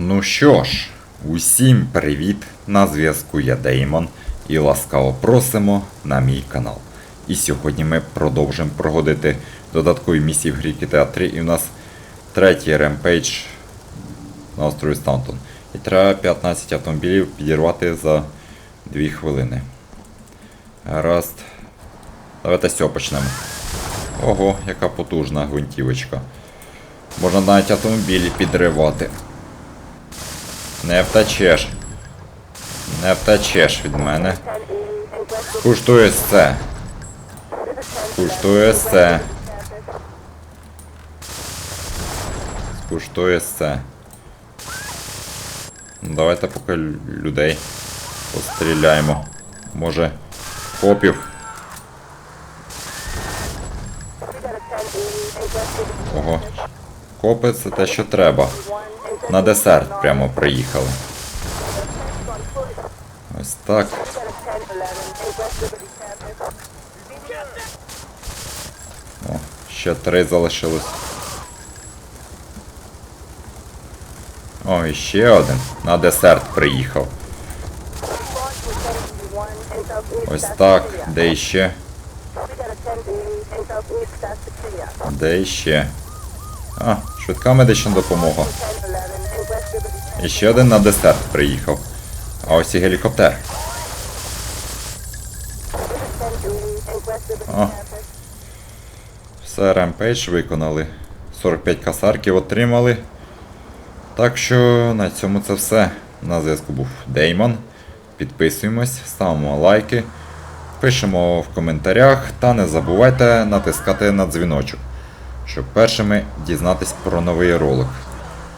Ну що ж, усім привіт! На зв'язку я Деймон і ласкаво просимо на мій канал. І сьогодні ми продовжимо проходити додаткові місії в грі GTA 3 і в нас третій ремпейдж на острові Стаунтон. І треба 15 автомобілів підірвати за 2 хвилини. Гаразд. Давайте з почнемо. Ого, яка потужна гвинтівочка. Можна навіть автомобілі підривати. Не втечеш. Не втечеш від мене. Куштує це. Куштує це. Скуштує це. Давайте поки людей постріляємо. Може, копів. Ого. Копи це те, що треба. На десерт прямо приїхали. Ось так. О, ще три залишилось. О, і ще один. На десерт приїхав. Ось так. Де іще? Де іще? А, швидка медична допомога. І ще один на десерт приїхав. А ось і гелікоптер. О. Все, ремпейдж виконали. 45 касарків отримали. Так що на цьому це все. На зв'язку був Деймон. Підписуємось, ставимо лайки, пишемо в коментарях та не забувайте натискати на дзвіночок, щоб першими дізнатись про новий ролик.